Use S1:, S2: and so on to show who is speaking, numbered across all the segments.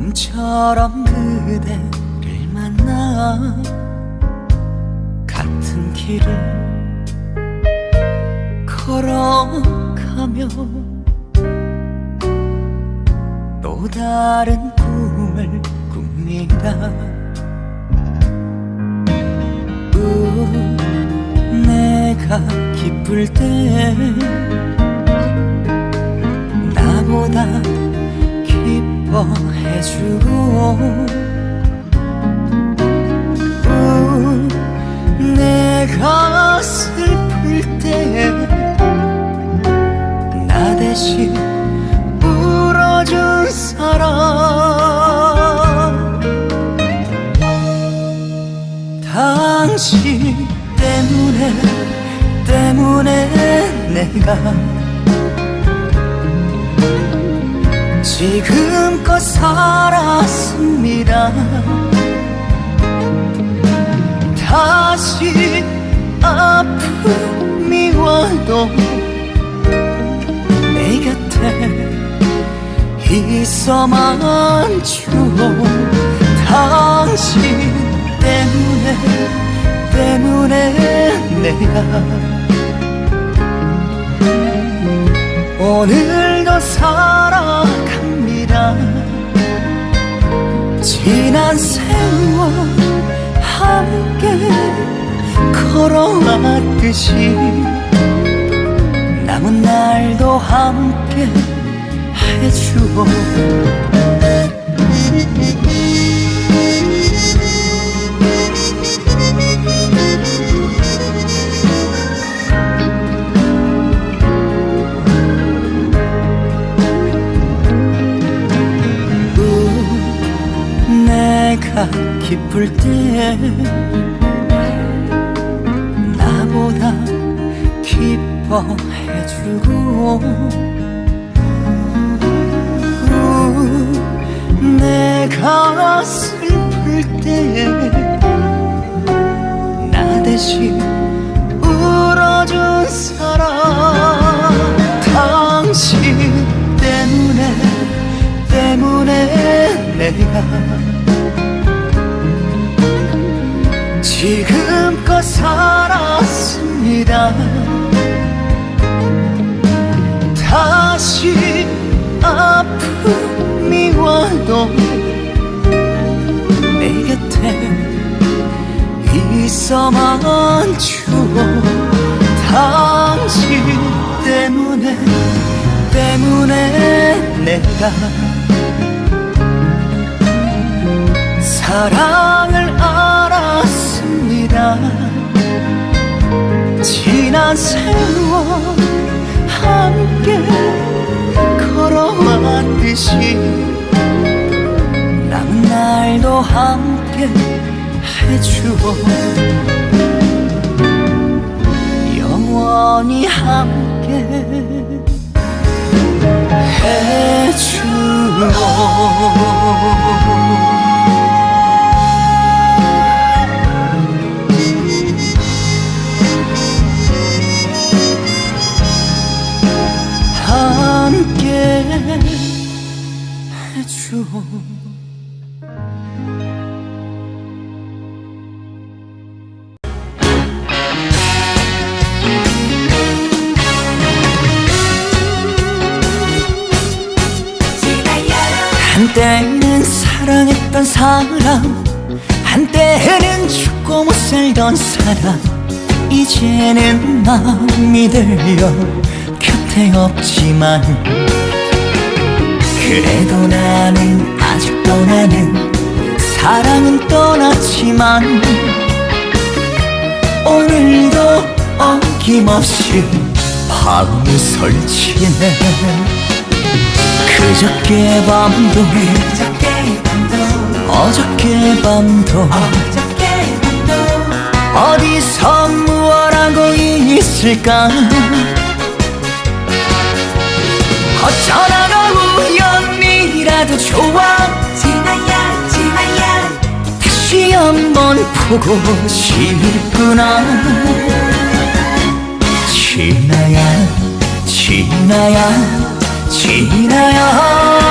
S1: 봄처럼 그대를 만나 같은 길을 걸어가며 또 다른 꿈을 꿉니다. 우, 내가 기쁠 때 나보다 기뻐해 주고 우, 내가 슬플 때 나 대신 울어준 사람. 당신 때문에 때문에 내가 지금껏 살았습니다. 다시 아픔이 와도 내 곁에 있어만 줘 당신 때문에 때문에 내가 오늘도 살아 걸어왔듯이 남은 날도 함께 해주고 우, 내가 기쁠 때 해주고. 우, 내가 슬플 때 나 대신 울어준 사람. 당신 때문에 때문에 내가 지금껏 살았습니다 다시 아픔이 와도 내 곁에 있어만 주고 당신 때문에 때문에 내가 사랑을 알았습니다. 지난 세월 함께 걸어왔듯이 남은 날도 함께 해주고 영원히 함께 해주고 해줘. 한때는 사랑했던 사람 한때는 죽고 못 살던 사람 이제는 마음이 들려. 곁에 없지만 그래도 나는 아직도 나는 사랑은 떠났지만 오늘도 어김없이 밤을 설치네. 그저께 밤도 어저께 밤도 어디서 무얼 하고 있을까? 우연 이라도 좋아.
S2: 지나야 지나야.
S1: 다시 한번 보고 싶구나. 지나야 지나야 지나야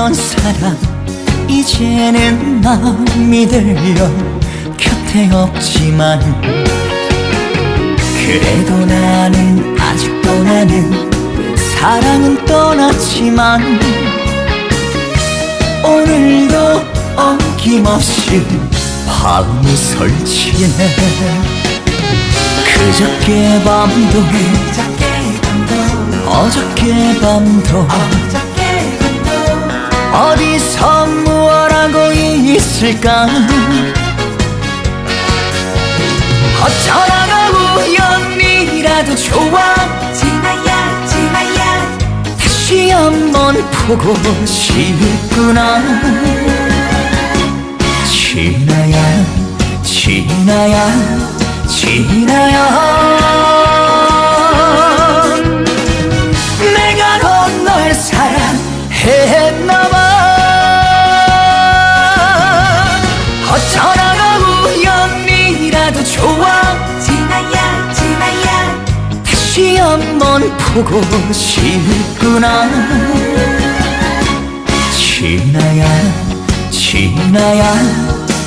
S1: 못 살던 사람 이제는 마음이 들려 곁에 없지만 그래도 나는 아직도 나는 사랑은 떠났지만 오늘도 어김없이 밤이 설치네 그저께 밤도 어저께 밤도 어디서 무엇하고 있을까? 어쩌다가 우연이라도 좋아?
S2: 지나야 지나야.
S1: 다시 한번 보고 싶구나. 지나야 지나야 지나야 좋아.
S2: 지나야 지나야.
S1: 다시 한번 보고 싶구나. 지나야 지나야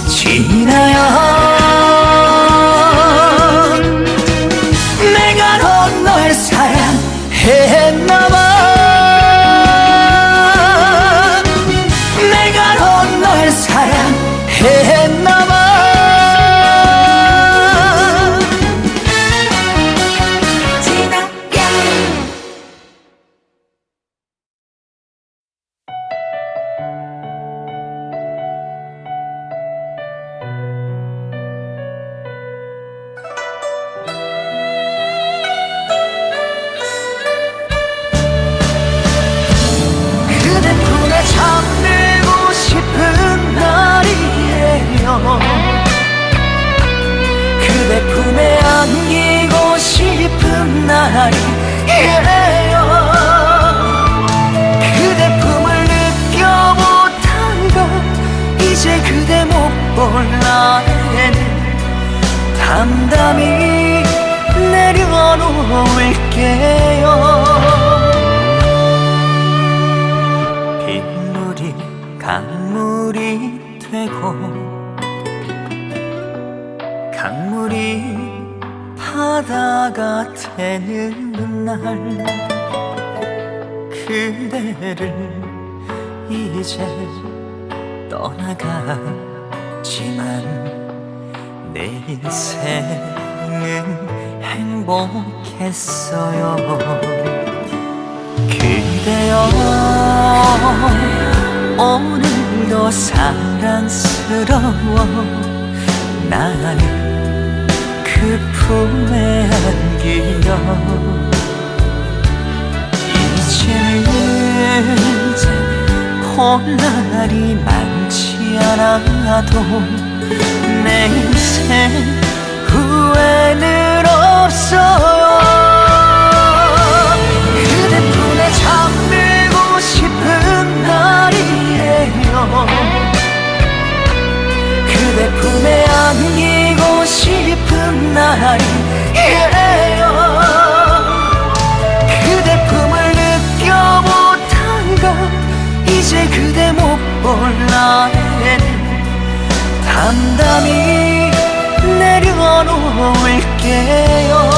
S1: 지나야. 내가 넌 널 사랑했나 내려놓을게요. 빗물이 강물이 되고 강물이 바다가 되는 날 그대를 이제 떠나가지만 내 인생은 행복했어요. 그대여 오늘도 사랑스러워. 나를 그 품에 안기려. 이제는 볼 날이 많지 않아도 내 인생 후회는 없어요. 그대 품에 잠들고 싶은 날이에요. 그대 품에 안기고 싶은 날이에요. 그대 품을 느껴 못한가 이제 그대 못볼 날에는 담담히 내려놓을게요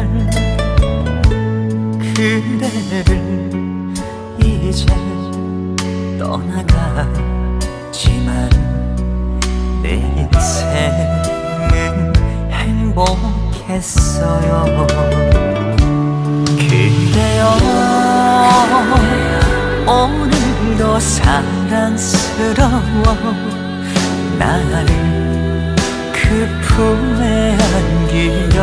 S1: 날 그대를 이제 떠나가지만 내 인생은 행복했어요. 그대여 오늘도 사랑스러워. 나를 그 품에 안기려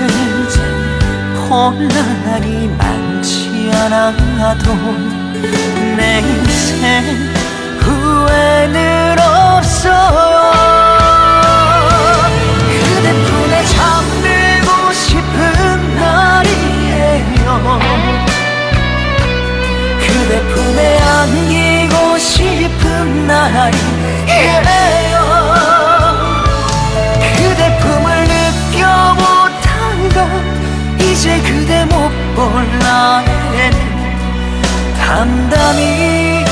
S1: 이제는 볼 날이 많지 않아도 내 인생 후회는 없어요 담담히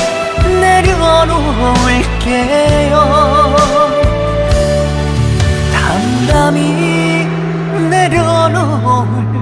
S1: 내려 놓을게요. 담담히 내려 놓을게요